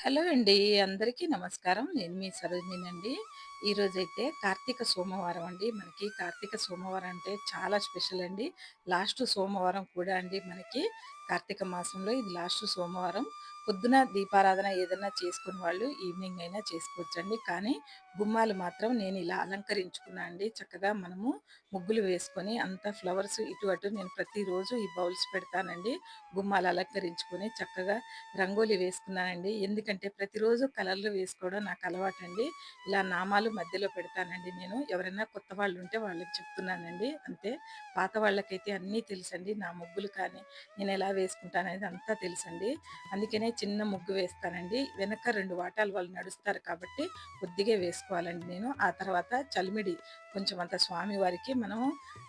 Hello అండి. అందరికీ నమస్కారం. నేను మీ సరోజినండి ఈరోజైతే కార్తీక సోమవారం అండి. మనకి కార్తీక సోమవారం అంటే చాలా స్పెషల్ అండి. లాస్ట్ సోమవారం కూడా అండి మనకి కార్తీక మాసంలో ఇది లాస్ట్ సోమవారం. పొద్దున దీపారాధన ఏదైనా చేసుకుని వాళ్ళు ఈవినింగ్ అయినా చేసుకోవచ్చండి. కానీ గుమ్మాలు మాత్రం నేను ఇలా అలంకరించుకున్నా అండి. చక్కగా మనము ముగ్గులు వేసుకొని అంత ఫ్లవర్స్ ఇటు అటు నేను ప్రతిరోజు ఈ బౌల్స్ పెడతానండి. గుమ్మాలు అలంకరించుకొని చక్కగా రంగోలి వేసుకున్నానండి ఎందుకంటే ప్రతిరోజు కలర్లు వేసుకోవడం నాకు అలవాటు అండి ఇలా నామాలు మధ్యలో పెడతానండి నేను. ఎవరైనా కొత్త వాళ్ళు ఉంటే వాళ్ళకి చెప్తున్నానండి. అంతే. పాత వాళ్ళకైతే అన్నీ తెలుసండి. నా ముగ్గులు కానీ నేను ఎలా వేసుకుంటాననేది అంతా తెలుసండి. అందుకనే చిన్న ముగ్గు వేస్తానండి. వెనక రెండు వాటాలు వాళ్ళు నడుస్తారు కాబట్టి కొద్దిగా వేసుకుంటాను. చేసుకోవాలండి నేను. ఆ తర్వాత చలిమిడి కొంచెం అంత స్వామివారికి మనం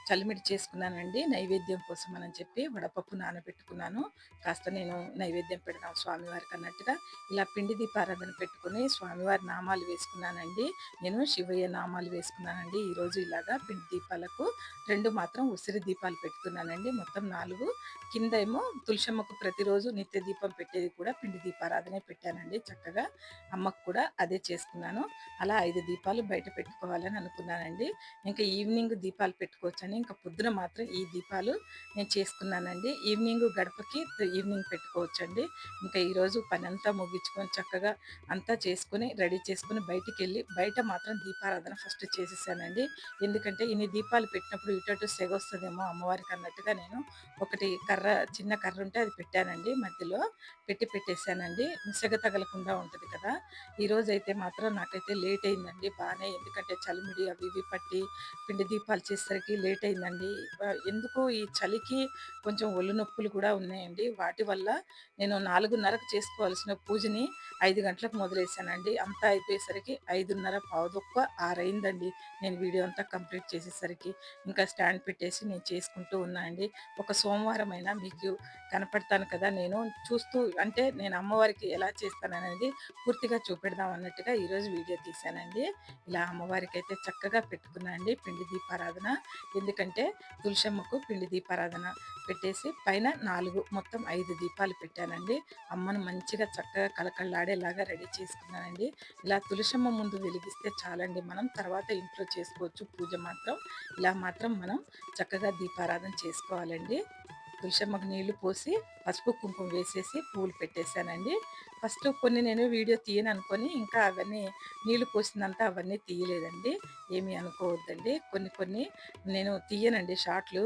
చలిమిడి చేసుకున్నానండి. నైవేద్యం కోసం అని చెప్పి వడపప్పు నానబెట్టుకున్నాను. కాస్త నేను నైవేద్యం పెడదాం స్వామివారికి అన్నట్టుగా ఇలా పిండి దీపారాధన పెట్టుకుని స్వామివారి నామాలు వేసుకున్నానండి. నేను శివయ్య నామాలు వేసుకున్నానండి. ఈరోజు ఇలాగా పిండి దీపాలకు రెండు మాత్రం ఉసిరి దీపాలు పెట్టుకున్నానండి. మొత్తం నాలుగు. కింద ఏమో తులసమ్మకు ప్రతిరోజు నిత్య దీపం పెట్టేది కూడా పిండి దీపారాధనే పెట్టానండి. చక్కగా అమ్మకు కూడా అదే చేసుకున్నాను. అలా ఐదు దీపాలు బయట పెట్టుకోవాలని అనుకున్నానండి. ఇంకా ఈవినింగ్ దీపాలు పెట్టుకోవచ్చని ఇంకా పొద్దున మాత్రం ఈ దీపాలు నేను చేసుకున్నానండి. ఈవినింగ్ గడపకి ఈవినింగ్ పెట్టుకోవచ్చండి. ఇంకా ఈరోజు పని అంతా ముగించుకొని చక్కగా అంతా చేసుకుని రెడీ చేసుకుని బయటికి వెళ్ళి బయట మాత్రం దీపారాధన ఫస్ట్ చేసేసానండి. ఎందుకంటే ఇన్ని దీపాలు పెట్టినప్పుడు ఇటు సెగ వస్తుందేమో అమ్మవారికి అన్నట్టుగా నేను ఒకటి కర్ర చిన్న కర్ర ఉంటే అది పెట్టానండి మధ్యలో. పెట్టి పెట్టేశానండి సెగ తగలకుండా ఉంటుంది కదా. ఈరోజు అయితే మాత్రం నాకైతే లేట్ అయిందండి బాగానే ఎందుకంటే చలిమిడి అవి ఇవి పట్టి పిండి దీపాలు చేసేసరికి లేట్ అయిందండి. ఎందుకు ఈ చలికి కొంచెం ఒళ్ళు నొప్పులు కూడా ఉన్నాయండి. వాటి వల్ల నేను నాలుగున్నరకు చేసుకోవాల్సిన పూజని ఐదు గంటలకు మొదలేసానండి. అంతా అయిపోయేసరికి ఐదున్నర పావుదొక్క ఆరైందండి నేను వీడియో అంతా కంప్లీట్ చేసేసరికి. ఇంకా స్టాండ్ పెట్టేసి నేను చేసుకుంటూ ఉన్నా అండి ఒక సోమవారం అయినా మీకు కనపడతాను కదా నేను చూస్తూ అంటే నేను అమ్మవారికి ఎలా చేస్తాననేది పూర్తిగా చూపెడదాం అన్నట్టుగా ఈరోజు వీడియో తీశాను అండి ఇలా అమ్మవారికి అయితే చక్కగా పెట్టుకున్నా అండి పిండి దీపారాధన. ఎందుకంటే తులసమ్మకు పిండి దీపారాధన పెట్టేసి పైన నాలుగు మొత్తం ఐదు దీపాలు పెట్టానండి. అమ్మను మంచిగా చక్కగా కలకళ్ళాడేలాగా రెడీ చేసుకున్నానండి. ఇలా తులసమ్మ ముందు వెలిగిస్తే చాలండి మనం తర్వాత ఇంట్లో చేసుకోవచ్చు పూజ మాత్రం. ఇలా మాత్రం మనం చక్కగా దీపారాధన చేసుకోవాలండి. తులసమ్మకు నీళ్ళు పోసి పసుపు కుంకుమ వేసేసి పూలు పెట్టేశానండి. ఫస్ట్ కొన్ని నేను వీడియో తీయను అనుకొని ఇంకా అవన్నీ నీళ్ళు పోసినంత అవన్నీ తీయలేదండి. ఏమీ అనుకోవద్దండి. కొన్ని కొన్ని నేను తీయనండి షార్ట్లు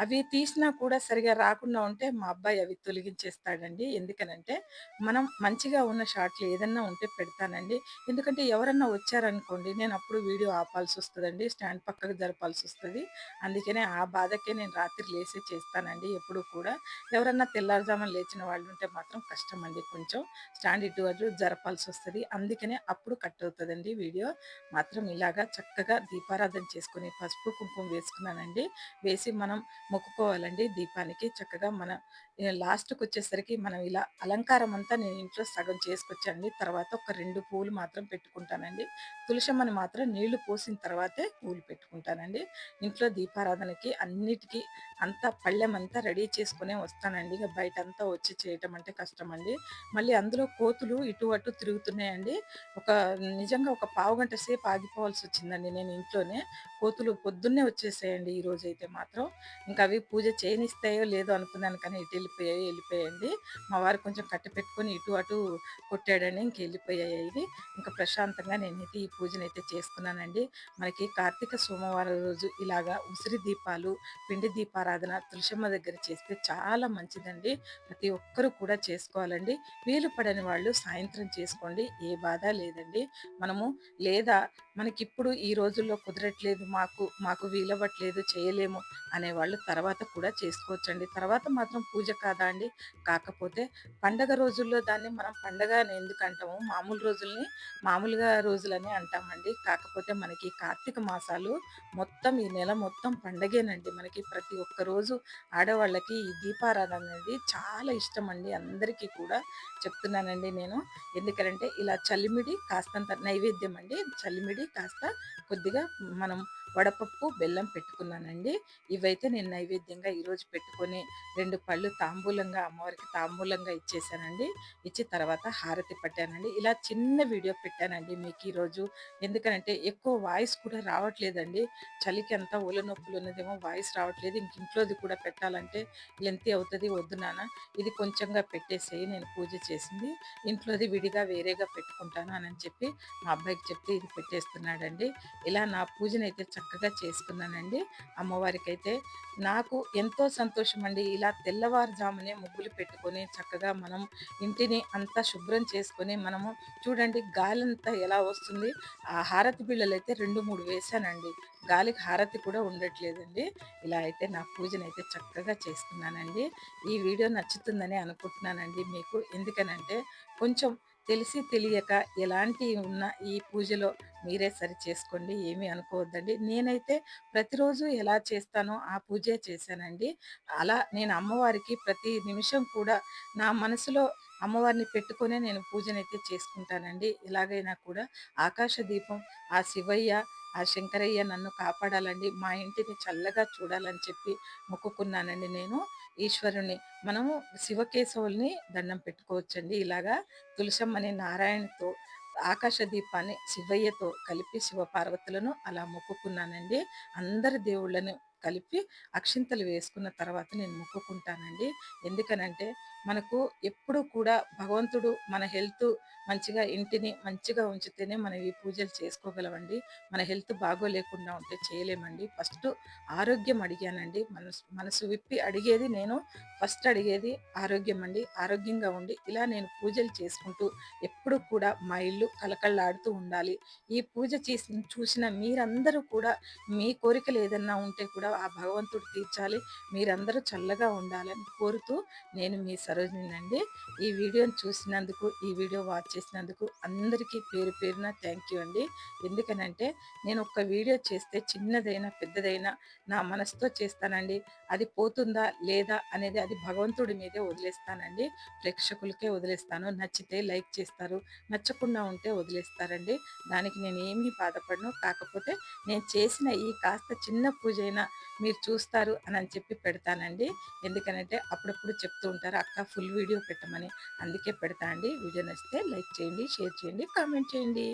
అవి తీసినా కూడా సరిగా రాకుండా ఉంటే మా అబ్బాయి అవి తొలగించేస్తాడండి. ఎందుకనంటే మనం మంచిగా ఉన్న షార్ట్లు ఏదన్నా ఉంటే పెడతానండి. ఎందుకంటే ఎవరన్నా వచ్చారనుకోండి నేను అప్పుడు వీడియో ఆపాల్సి వస్తుందండి. స్టాండ్ పక్కకు జరపాల్సి వస్తుంది. అందుకనే ఆ బాధకే నేను రాత్రి లేసే చేస్తానండి ఎప్పుడు కూడా. ఎవరన్నా తెల్లవారుజామున లేచిన వాళ్ళు ఉంటే మాత్రం కష్టం అండి కొంచెం. స్టాండ్ ఇటు జరపాల్సి వస్తుంది అందుకనే అప్పుడు కట్ అవుతుందండి వీడియో. మాత్రం ఇలాగా చక్కగా దీపారాధన చేసుకుని పసుపు కుంకుమ వేసుకున్నానండి. వేసి మనం మొక్కుకోవాలండి దీపానికి. చక్కగా మన లాస్ట్కి వచ్చేసరికి మనం ఇలా అలంకారం అంతా నేను ఇంట్లో సగం చేసుకొచ్చానండి తర్వాత ఒక రెండు పూలు మాత్రం పెట్టుకుంటానండి. తులసమ్మని మాత్రం నీళ్ళు పోసిన తర్వాతే పూలు పెట్టుకుంటానండి. ఇంట్లో దీపారాధనకి అన్నిటికీ అంతా పళ్ళెమంతా రెడీ చేసుకునే వస్తానండి. ఇక బయట అంతా వచ్చి చేయటం అంటే కష్టం అండి మళ్ళీ అందులో కోతులు ఇటు అటు తిరుగుతున్నాయండి. ఒక నిజంగా ఒక పావు గంట సేపు ఆగిపోవాల్సి వచ్చిందండి నేను ఇంట్లోనే. కోతులు పొద్దున్నే వచ్చేసాయండి ఈ అయితే మాత్రం. ఇంకా అవి పూజ చేయనిస్తాయో లేదో అనుకున్నాను కానీ ఇటు వెళ్ళిపోయాయి వెళ్ళిపోయాయండి. మా వారు కొంచెం కట్టి పెట్టుకొని ఇటు అటు కొట్టాడని ఇంక వెళ్ళిపోయాయి ఇది ఇంకా ప్రశాంతంగా నేనైతే ఈ పూజనైతే అయితే చేసుకున్నానండి మనకి కార్తీక సోమవారం రోజు ఇలాగా ఉసిరి దీపాలు పిండి దీపారాధన తులసమ్మ దగ్గర చేస్తే చాలా మంచిదండి. ప్రతి ఒక్కరూ కూడా చేసుకోవాలండి. వీలు పడని వాళ్ళు సాయంత్రం చేసుకోండి ఏ బాధ లేదండి. మనము లేదా మనకిప్పుడు ఈ రోజుల్లో కుదరట్లేదు మాకు మాకు వీలవ్వట్లేదు చేయలేము అనేవాళ్ళు తర్వాత కూడా చేసుకోవచ్చండి. తర్వాత మాత్రం పూజ కాదా అండి? కాకపోతే పండగ రోజుల్లో దాన్ని మనం పండగ అని ఎందుకు అంటాము? మామూలు రోజుల్ని మామూలుగా రోజులని అంటామండి. కాకపోతే మనకి కార్తీక మాసాలు మొత్తం ఈ నెల మొత్తం పండగేనండి. మనకి ప్రతి ఒక్క రోజు ఆడవాళ్ళకి ఈ దీపారాధన అనేది చాలా ఇష్టం అండి అందరికీ కూడా చెప్తున్నానండి నేను. ఎందుకంటే ఇలా చలిమిడి కాస్తంత నైవేద్యం అండి చలిమిడి కాస్త కొద్దిగా మనం వడపప్పు బెల్లం పెట్టుకున్నానండి. ఇవైతే నేను నైవేద్యంగా ఈరోజు పెట్టుకొని రెండు పళ్ళు తాంబూలంగా అమ్మవారికి తాంబూలంగా ఇచ్చేసానండి. ఇచ్చి తర్వాత హారతి పట్టానండి. ఇలా చిన్న వీడియో పెట్టానండి మీకు ఈరోజు ఎందుకనంటే ఎక్కువ వాయిస్ కూడా రావట్లేదండి. చలికి అంత ఊల నొప్పులు ఉన్నదేమో వాయిస్ రావట్లేదు. ఇంక ఇంట్లోది కూడా పెట్టాలంటే లెంతి అవుతుంది వద్దు నాన్న. ఇది కొంచెంగా పెట్టేసేయి నేను పూజ చేసింది. ఇంట్లోది విడిగా వేరేగా పెట్టుకుంటాను అని చెప్పి మా అబ్బాయికి చెప్తే ఇది పెట్టేస్తున్నాడండి. ఇలా నా పూజనైతే చక్కగా చేసుకున్నానండి. అమ్మవారికి అయితే నాకు ఎంతో సంతోషం అండి ఇలా తెల్లవారుజామునే ముగ్గులు పెట్టుకొని చక్కగా మనం ఇంటిని అంతా శుభ్రం చేసుకొని మనము చూడండి గాలి అంతా ఎలా వస్తుంది. ఆ హారతి బిళ్ళలు అయితే రెండు మూడు వేశానండి గాలికి హారతి కూడా ఉండట్లేదండి. ఇలా అయితే నా పూజనైతే చక్కగా చేసుకున్నానండి. ఈ వీడియో నచ్చుతుందని అనుకుంటున్నానండి మీకు. ఎందుకనంటే కొంచెం తెలిసి తెలియక ఎలాంటి ఉన్న ఈ పూజలో మీరే సరి చేసుకోండి ఏమీ అనుకోవద్దండి. నేనైతే ప్రతిరోజు ఎలా చేస్తానో ఆ పూజే చేశానండి. అలా నేను అమ్మవారికి ప్రతి నిమిషం కూడా నా మనసులో అమ్మవారిని పెట్టుకునే నేను పూజనైతే చేసుకుంటానండి. ఎలాగైనా కూడా ఆకాశ దీపం ఆ శివయ్య ఆ శంకరయ్య నన్ను కాపాడాలండి. మా ఇంటిని చల్లగా చూడాలని చెప్పి మొక్కుకున్నానండి నేను. ఈశ్వరుని మనము శివకేశవుల్ని దండం పెట్టుకోవచ్చండి. ఇలాగా తులసమ్మని నారాయణతో ఆకాశ దీపాన్ని శివయ్యతో కలిపి శివపార్వతులను అలా మొక్కుకున్నానండి. అందరి దేవుళ్ళను కలిపి అక్షింతలు వేసుకున్న తర్వాత నేను మొక్కుకుంటానండి. ఎందుకనంటే మనకు ఎప్పుడు కూడా భగవంతుడు మన హెల్త్ మంచిగా ఇంటిని మంచిగా ఉంచితేనే మనం ఈ పూజలు చేసుకోగలమండి. మన హెల్త్ బాగోలేకుండా ఉంటే చేయలేమండి. ఫస్ట్ ఆరోగ్యం అడిగానండి. మనసు మనసు విప్పి అడిగేది నేను ఫస్ట్ అడిగేది ఆరోగ్యం అండి. ఆరోగ్యంగా ఉండి ఇలా నేను పూజలు చేసుకుంటూ ఎప్పుడు కూడా మా ఇల్లు కలకళ్ళాడుతూ ఉండాలి. ఈ పూజ చేసి చూసిన మీరందరూ కూడా మీ కోరికలు ఏదన్నా ఉంటే కూడా ఆ భగవంతుడు తీర్చాలి. మీరందరూ చల్లగా ఉండాలని కోరుతూ నేను మీ సరోజినండి ఈ వీడియోని చూసినందుకు ఈ వీడియో వాచ్ చేసినందుకు అందరికీ పేరు పేరున థ్యాంక్ యూ అండి. ఎందుకనంటే నేను ఒక వీడియో చేస్తే చిన్నదైనా పెద్దదైనా నా మనసుతో చేస్తానండి. అది పోతుందా లేదా అనేది అది భగవంతుడి మీదే వదిలేస్తానండి. ప్రేక్షకులకే వదిలేస్తాను. నచ్చితే లైక్ చేస్తారు. నచ్చకుండా ఉంటే వదిలేస్తారండి. దానికి నేను ఏమీ బాధపడను. కాకపోతే నేను చేసిన ఈ కాస్త చిన్న పూజ అయినా మీరు చూస్తారు అని అని చెప్పి పెడతానండి. ఎందుకనంటే అప్పుడప్పుడు చెప్తూ ఉంటారు అక్క ఫుల్ వీడియో పెట్టమని అందుకే పెడతా అండి. వీడియో నచ్చితే లైక్ చేయండి షేర్ చేయండి కామెంట్ చేయండి.